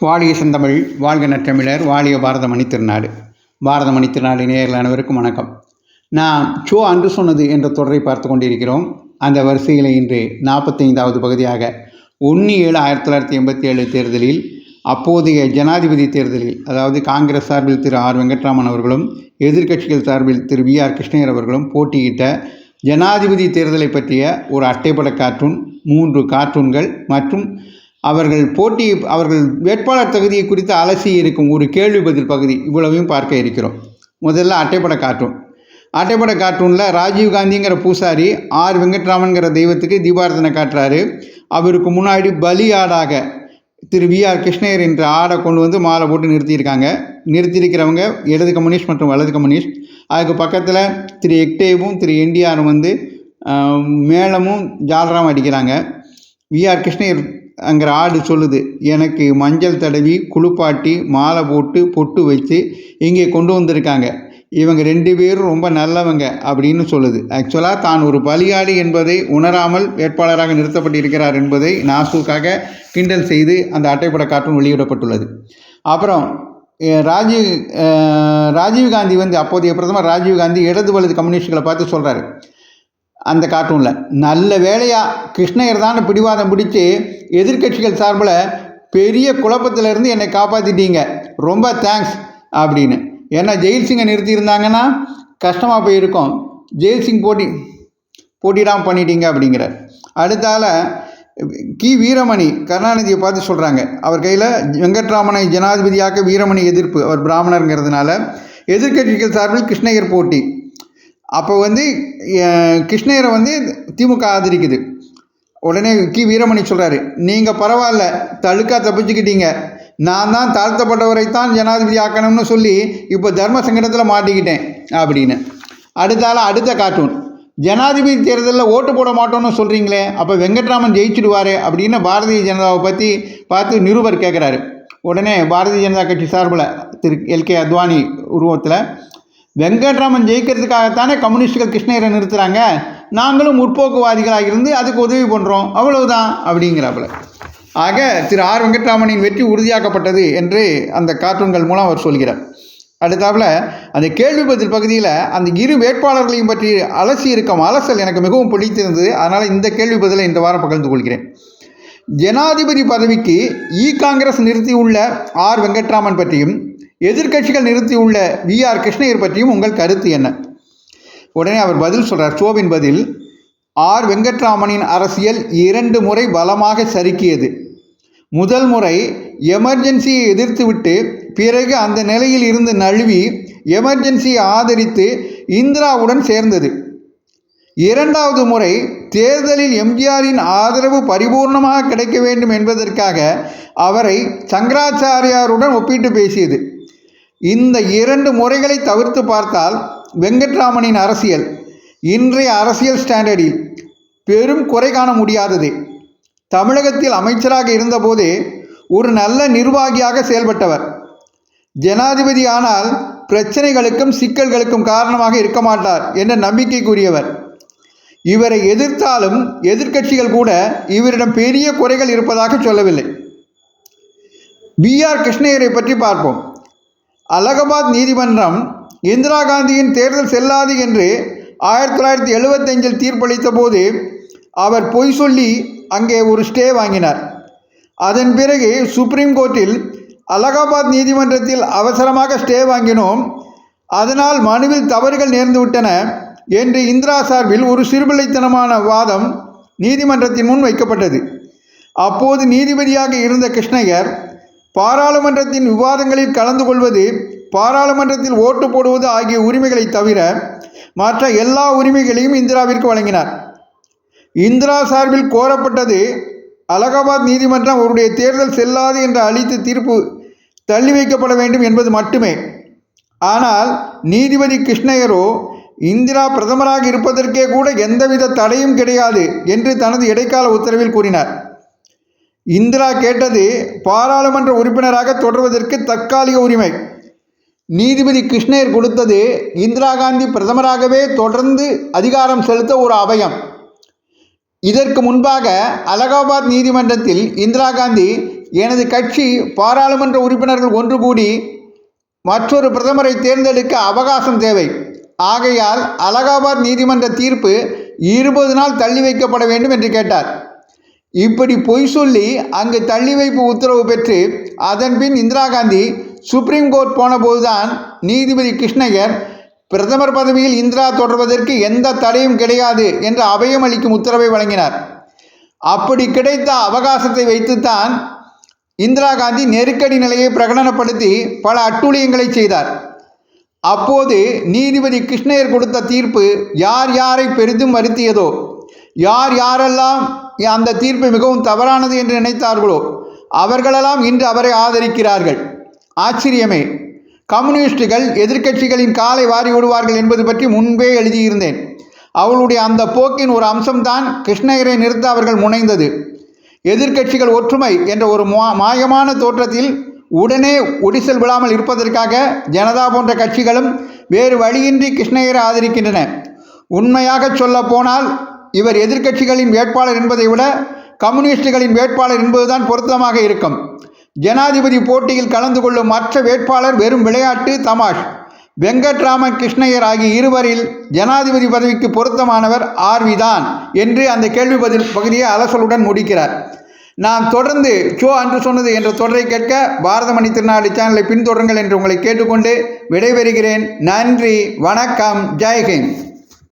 வாழிய செந்தமிழ் வாழ்க நற்றமிழர் வாழிய பாரத மணித்திருநாடு பாரத மணித்திருநாடு நேயர்கள் அனைவருக்கும் வணக்கம். நான் சோ அன்று சொன்னது என்ற தொடரை பார்த்து கொண்டிருக்கிறோம். அந்த வரிசையில் இன்று நாற்பத்தைந்தாவது பகுதியாக ஒன்று ஏழு ஆயிரத்தி தொள்ளாயிரத்தி எண்பத்தி ஏழு தேர்தலில் அப்போதைய ஜனாதிபதி தேர்தலில் அதாவது காங்கிரஸ் சார்பில் திரு ஆர் வெங்கட்ராமன் அவர்களும் எதிர்க்கட்சிகள் சார்பில் திரு வி ஆர் கிருஷ்ணயர் அவர்களும் போட்டியிட்ட ஜனாதிபதி தேர்தலை பற்றிய ஒரு அட்டைப்பட கார்ட்டூன் மூன்று கார்ட்டூன்கள் மற்றும் அவர்கள் போட்டி அவர்கள் வேட்பாளர் தகுதியை குறித்து அலசி இருக்கும் ஒரு கேள்வி பதில் பகுதி இவ்வளவையும் பார்க்க இருக்கிறோம். முதல்ல அட்டைப்பட கார்ட்டூன். அட்டைப்பட கார்ட்டூனில் ராஜீவ் காந்திங்கிற பூசாரி ஆர். வெங்கட்ராமன்கிற தெய்வத்துக்கு தீபாரதனை காட்டுறாரு. அவருக்கு முன்னாடி பலி ஆடாக திரு வி. ஆர். கிருஷ்ணயர் என்ற ஆடை கொண்டு வந்து மாலை போட்டு நிறுத்தியிருக்காங்க. நிறுத்தியிருக்கிறவங்க இடது கம்யூனிஸ்ட் மற்றும் வலது கம்யூனிஸ்ட். அதுக்கு பக்கத்தில் திரு எக்டேவும் திரு என்டிஆரும் வந்து மேளமும் ஜாலராம் அடிக்கிறாங்க. வி. ஆர். கிருஷ்ணயர் அங்கிற ஆடு சொல்லுது எனக்கு மஞ்சள் தடவி குளிப்பாட்டி மாலை போட்டு பொட்டு வச்சு இங்கே கொண்டு வந்திருக்காங்க. இவங்க ரெண்டு பேரும் ரொம்ப நல்லவங்க அப்படின்னு சொல்லுது. ஆக்சுவலாக தான் ஒரு பலியாடு என்பதை உணராமல் வேட்பாளராக நிறுத்தப்பட்டிருக்கிறார் என்பதை நாசூக்காக கிண்டல் செய்து அந்த அட்டைப்பட காட்டும் வெளியிடப்பட்டுள்ளது. அப்புறம் ராஜீவ் ராஜீவ்காந்தி ராஜீவ் காந்தி வந்து அப்போதைய பிரதமர் ராஜீவ் காந்தி இடது வலது கம்யூனிஸ்டுகளை பார்த்து சொல்கிறாரு அந்த கார்ட்டூனில். நல்ல வேலையாக கிருஷ்ணயர் தான் பிடிவாதம் பிடிச்சி எதிர்க்கட்சிகள் சார்பில் பெரிய குழப்பத்திலேருந்து என்னை காப்பாற்றிட்டீங்க ரொம்ப தேங்க்ஸ் அப்படின்னு. ஏன்னா ஜெயில் சிங்கை நிறுத்தியிருந்தாங்கன்னா கஷ்டமாக போயிருக்கும். ஜெயில் சிங் போட்டி போட்டிடாமல் பண்ணிட்டீங்க அப்படிங்கிறார். அடுத்தால கி. வீரமணி கருணாநிதியை பார்த்து சொல்கிறாங்க அவர் கையில் வெங்கட்ராமனை ஜனாதிபதியாக்க வீரமணி எதிர்ப்பு அவர் பிராமணருங்கிறதுனால. எதிர்க்கட்சிகள் சார்பில் கிருஷ்ணகிர் போட்டி. அப்போ வந்து கிருஷ்ணகிரை கிருஷ்ணயரை வந்து திமுக ஆதரிக்குது. உடனே கி. வீரமணி சொல்கிறாரு நீங்கள் பரவாயில்ல தழுக்கா தப்பிச்சுக்கிட்டீங்க. நான் தான் தாழ்த்தப்பட்டவரை தான் ஜனாதிபதி ஆக்கணும்னு சொல்லி இப்போ தர்ம சங்கடத்தில் மாட்டிக்கிட்டேன் அப்படின்னு. அடுத்தால அடுத்த கார்ட்டூன் ஜனாதிபதி தேர்தலில் ஓட்டு போட மாட்டோம்னு சொல்கிறீங்களே அப்போ வெங்கட்ராமன் ஜெயிச்சிடுவாரு அப்படின்னு பாரதிய ஜனதாவை பற்றி பார்த்து நிருபர் கேட்குறாரு உடனே பாரதிய ஜனதா கட்சி சார்பில் திரு. எல்கே அத்வானி உருவத்தில் வெங்கட்ராமன் ஜெயிக்கிறதுக்காகத்தானே கம்யூனிஸ்டுகள் கிருஷ்ணகிரை நிறுத்துகிறாங்க நாங்களும் முற்போக்குவாதிகளாக இருந்து அதுக்கு உதவி பண்ணுறோம் அவ்வளவுதான் அப்படிங்கிறாப்புல. ஆக திரு ஆர் வெங்கட்ராமனின் வெற்றி உறுதியாக்கப்பட்டது என்று அந்த கார்ட்டூன்கள் மூலம் அவர் சொல்கிறார். அடுத்தாப்புல அந்த கேள்வி பதில் பகுதியில் அந்த இரு வேட்பாளர்களையும் பற்றி அலசி இருக்கும் அலசல் எனக்கு மிகவும் பிடித்திருந்தது. அதனால் இந்த கேள்வி பதிலை இந்த வாரம் பகிர்ந்து கொள்கிறேன். ஜனாதிபதி பதவிக்கு இ காங்கிரஸ் நிறுத்தியுள்ள ஆர் வெங்கட்ராமன் பற்றியும் எதிர்க்கட்சிகள் நிறுத்தியுள்ள வி ஆர் கிருஷ்ணயர் பற்றியும் உங்கள் கருத்து என்ன? உடனே அவர் பதில் சொல்கிறார் ஷோவின் பதில் ஆர். வெங்கட்ராமனின் அரசியல் இரண்டு முறை பலமாக சறுக்கியது. முதல் முறை எமர்ஜென்சியை எதிர்த்துவிட்டு பிறகு அந்த நிலையில் இருந்து நழுவி எமர்ஜென்சியை ஆதரித்து இந்திராவுடன் சேர்ந்தது. இரண்டாவது முறை தேர்தலில் எம்ஜிஆரின் ஆதரவு பரிபூர்ணமாக கிடைக்க வேண்டும் என்பதற்காக அவரை சங்கராச்சாரியாருடன் ஒப்பிட்டு பேசியது. இந்த இரண்டு முறைகளை தவிர்த்து பார்த்தால் வெங்கட்ராமனின் அரசியல் இன்றைய அரசியல் ஸ்டாண்டர்டில் பெரும் குறை காண முடியாதது. தமிழகத்தில் அமைச்சராக இருந்தபோதே ஒரு நல்ல நிர்வாகியாக செயல்பட்டவர். ஜனாதிபதி ஆனால் பிரச்சனைகளுக்கும் சிக்கல்களுக்கும் காரணமாக இருக்க மாட்டார் என்ற நம்பிக்கைக்குரியவர். இவரை எதிர்த்தாலும் எதிர்க்கட்சிகள் கூட இவரிடம் பெரிய குறைகள் இருப்பதாக சொல்லவில்லை. பி. ஆர். கிருஷ்ணயரை பற்றி பார்ப்போம். அலகாபாத் நீதிமன்றம் இந்திரா காந்தியின் தேர்தல் செல்லாது என்று ஆயிரத்தி தொள்ளாயிரத்தி எழுபத்தஞ்சில் தீர்ப்பளித்த போது அவர் பொய் சொல்லி அங்கே ஒரு ஸ்டே வாங்கினார். அதன் பிறகு சுப்ரீம் கோர்ட்டில் அலகாபாத் நீதிமன்றத்தில் அவசரமாக ஸ்டே வாங்கினோம். அதனால் மனுவில் தவறுகள் நேர்ந்துவிட்டன என்று இந்திரா சார்பில் ஒரு சிறுபிள்ளைத்தனமான வாதம் நீதிமன்றத்தின் முன் வைக்கப்பட்டது. அப்போது நீதிபதியாக இருந்த கிருஷ்ணயர் பாராளுமன்றத்தின் விவாதங்களில் கலந்து கொள்வது பாராளுமன்றத்தில் ஓட்டு போடுவது ஆகிய உரிமைகளை தவிர மற்ற எல்லா உரிமைகளையும் இந்திராவிற்கு வழங்கினார். இந்திரா சார்பில் கோரப்பட்டது அலகாபாத் நீதிமன்றம் அவருடைய தேர்தல் செல்லாது என்று அளித்து தீர்ப்பு தள்ளி வைக்கப்பட வேண்டும் என்பது மட்டுமே. ஆனால் நீதிபதி கிருஷ்ணயரோ இந்திரா பிரதமராக இருப்பதற்கே கூட எந்தவித தடையும் கிடையாது என்று தனது இடைக்கால உத்தரவில் கூறினார். இந்திரா கேட்டது பாராளுமன்ற உறுப்பினராக தொடர்வதற்கு தற்காலிக உரிமை. நீதிபதி கிருஷ்ணயர் கொடுத்தது இந்திரா காந்தி பிரதமராகவே தொடர்ந்து அதிகாரம் செலுத்த ஒரு அபயம் இதற்கு முன்பாக அலகாபாத் நீதிமன்றத்தில் இந்திரா காந்தி எனது கட்சி பாராளுமன்ற உறுப்பினர்கள் ஒன்று கூடி மற்றொரு பிரதமரை தேர்ந்தெடுக்க அவகாசம் தேவை. ஆகையால் அலகாபாத் நீதிமன்ற தீர்ப்பு இருபது நாள் தள்ளி வைக்கப்பட வேண்டும் என்று கேட்டார். இப்படி பொய் சொல்லி அங்கு தள்ளி வைப்பு உத்தரவு பெற்று அதன்பின் இந்திரா காந்தி சுப்ரீம் கோர்ட் போனபோதுதான் நீதிபதி கிருஷ்ணயர் பிரதமர் பதவியில் இந்திரா தொடர்வதற்கு எந்த தடையும் கிடையாது என்று அபயம் அளிக்கும் உத்தரவை வழங்கினார். அப்படி கிடைத்த அவகாசத்தை வைத்துத்தான் இந்திரா காந்தி நெருக்கடி நிலையை பிரகடனப்படுத்தி பல அட்டூழியங்களை செய்தார். அப்போது நீதிபதி கிருஷ்ணயர் கொடுத்த தீர்ப்பு யார் யாரை பெரிதும் வருத்தியதோ யார் யாரெல்லாம் அந்த தீர்ப்பு மிகவும் தவறானது என்று நினைத்தார்களோ? அவர்களெல்லாம் இன்று அவரை ஆதரிக்கிறார்கள். ஆச்சரியமே. கம்யூனிஸ்டுகள் எதிர்க்கட்சிகளின் காலை வாரி விடுவார்கள் என்பது பற்றி முன்பே எழுதியிருந்தேன். அவளுடைய அந்த போக்கின் ஒரு அம்சம்தான் கிருஷ்ணகிரை நிறுத்த அவர்கள் முனைந்தது. எதிர்க்கட்சிகள் ஒற்றுமை என்ற ஒரு மா- மாயமான தோற்றத்தில் உடனே ஒடிசல் விழாமல் இருப்பதற்காக ஜனதா போன்ற கட்சிகளும் வேறு வழியின்றி கிருஷ்ணகிரை ஆதரிக்கின்றன. உண்மையாக சொல்ல போனால் இவர் எதிர்க்கட்சிகளின் வேட்பாளர் என்பதை விட கம்யூனிஸ்டுகளின் வேட்பாளர் என்பதுதான் பொருத்தமாக இருக்கும். ஜனாதிபதி போட்டியில் கலந்து கொள்ளும் மற்ற வேட்பாளர் வெறும் விளையாட்டு தமாஷ். வெங்கட்ராம கிருஷ்ணயர் ஆகிய இருவரில் ஜனாதிபதி பதவிக்கு பொருத்தமானவர் ஆர்வி தான் என்று அந்த கேள்வி பதில் பகுதியை அலசலுடன் முடிக்கிறார். நாம் தொடர்ந்து ஷோ அன்று சொன்னது என்ற தொடரை கேட்க பாரதமணி திருநாடு சேனலை பின்தொடருங்கள் என்று உங்களை கேட்டுக்கொண்டு விடைபெறுகிறேன். நன்றி வணக்கம் ஜெய்ஹிந்த்.